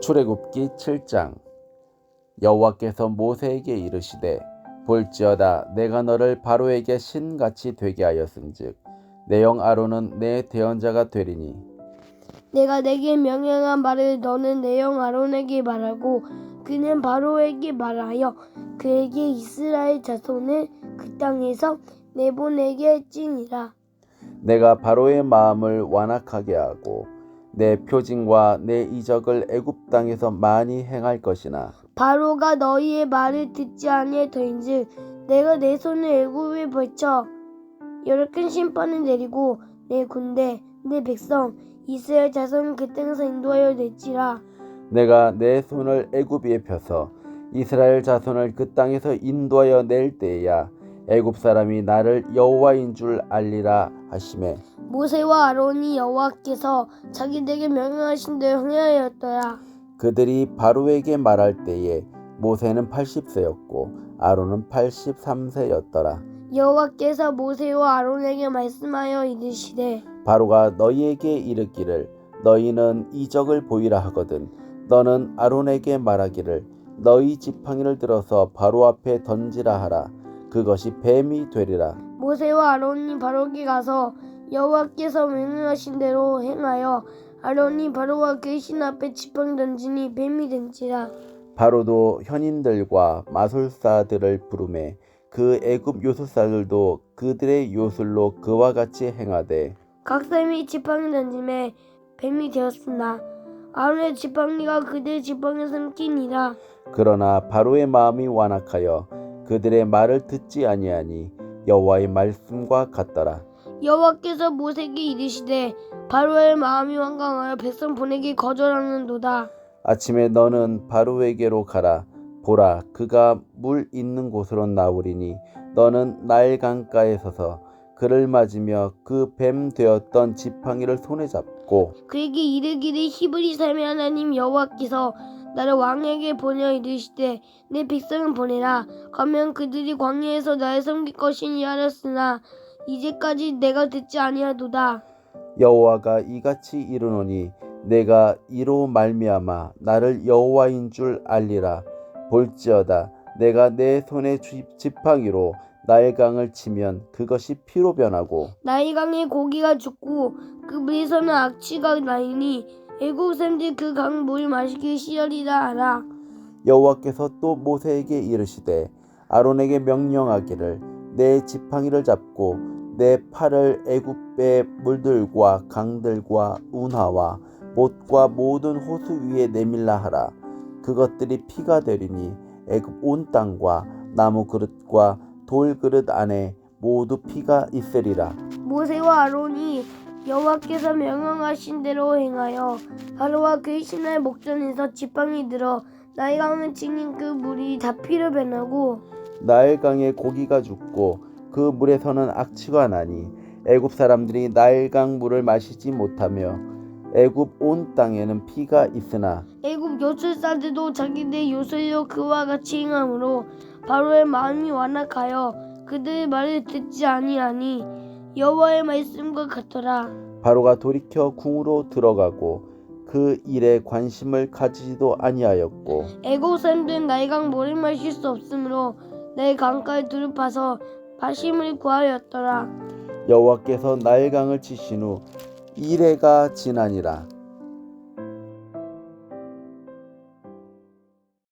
출애굽기 7장 여호와께서 모세에게 이르시되 볼지어다 내가 너를 바로에게 신같이 되게 하였은즉 내 영 아론은 내 대언자가 되리니 내가 내게 명령한 말을 너는 내 영 아론에게 말하고 그는 바로에게 말하여 그에게 이스라엘 자손을 그 땅에서 내보내게 할지니라. 내가 바로의 마음을 완악하게 하고 내 표징과 내 이적을 애굽 땅에서 많이 행할 것이나. 바로가 너희의 말을 듣지 아니하더인즉 내가 내 손을 애굽에 벌쳐 여러 큰 심판을 내리고 내 군대 내 백성 이스라엘 자손을 그 땅에서 인도하여 낼지라. 내가 내 손을 애굽 위에 펴서 이스라엘 자손을 그 땅에서 인도하여 낼 때야 애굽 사람이 나를 여호와인 줄 알리라 하심에 모세와 아론이 여호와께서 자기들에게 명령하신 대로 행하였더라. 그들이 바로에게 말할 때에 모세는 80세였고 아론은 83세였더라. 여호와께서 모세와 아론에게 말씀하여 이르시되 바로가 너희에게 이르기를 너희는 이적을 보이라 하거든 너는 아론에게 말하기를 너희 지팡이를 들어서 바로 앞에 던지라 하라. 그것이 뱀이 되리라. 모세와 아론이 바로에게 가서 여호와께서 명령하신 대로 행하여 아론이 바로와 그의 신 앞에 지팡이 던지니 뱀이 된지라. 바로도 현인들과 마술사들을 부르매 그 애굽 요술사들도 그들의 요술로 그와 같이 행하되 각 사람이 지팡이 던짐에 뱀이 되었으나 아론의 지팡이가 그들의 지팡이에 삼키니라. 그러나 바로의 마음이 완악하여 그들의 말을 듣지 아니하니 여호와의 말씀과 같더라 여호와께서 모세에게 이르시되 바로의 마음이 완강하여 백성 보내기 거절하는도다. 아침에 너는 바로에게로 가라. 보라 그가 물 있는 곳으로 나오리니 너는 나일 강가에 서서 그를 맞으며 그 뱀 되었던 지팡이를 손에 잡고 그에게 이르기를 히브리 삶의 하나님 여호와께서 나를 왕에게 보내어 이르시되 내 백성을 보내라. 가면 그들이 광야에서 나를 섬길 것이니 하였으나 이제까지 내가 듣지 아니하도다. 여호와가 이같이 이르노니 내가 이로 말미암아 나를 여호와인 줄 알리라. 볼지어다 내가 내 쥐- 지팡이로 나일 강을 치면 그것이 피로 변하고 나이 강에 고기가 죽고 그 물에서는 악취가 나이니 애국 사람들 그 강 물을 마시기 싫으리라 하라. 여호와께서 또 모세에게 이르시되 아론에게 명령하기를 내 지팡이를 잡고 내 팔을 애굽의 물들과 강들과 운하와 못과 모든 호수 위에 내밀라 하라. 그것들이 피가 되리니 애굽 온 땅과 나무 그릇과 돌 그릇 안에 모두 피가 있으리라. 모세와 아론이 여호와께서 명령하신 대로 행하여 바로와 그의 신하의 목전에서 지팡이 들어 나이 강을 치니 그 물이 다 피로 변하고 나일 강에 고기가 죽고 그 물에서는 악취가 나니 애굽 사람들이 나일 강 물을 마시지 못하며 애굽 온 땅에는 피가 있으나 애굽 요술사들도 자기들 요술로 그와 같이 행함으로 바로의 마음이 완악하여 그들의 말을 듣지 아니하니 여호와의 말씀과 같더라. 바로가 돌이켜 궁으로 들어가고 그 일에 관심을 가지지도 아니하였고 애굽 사람들은 나이강 물을 마실 수 없으므로 내 강가에 둘을 파서 마심을 구하였더라. 여호와께서 나일 강을 치신 후 이래가 지나니라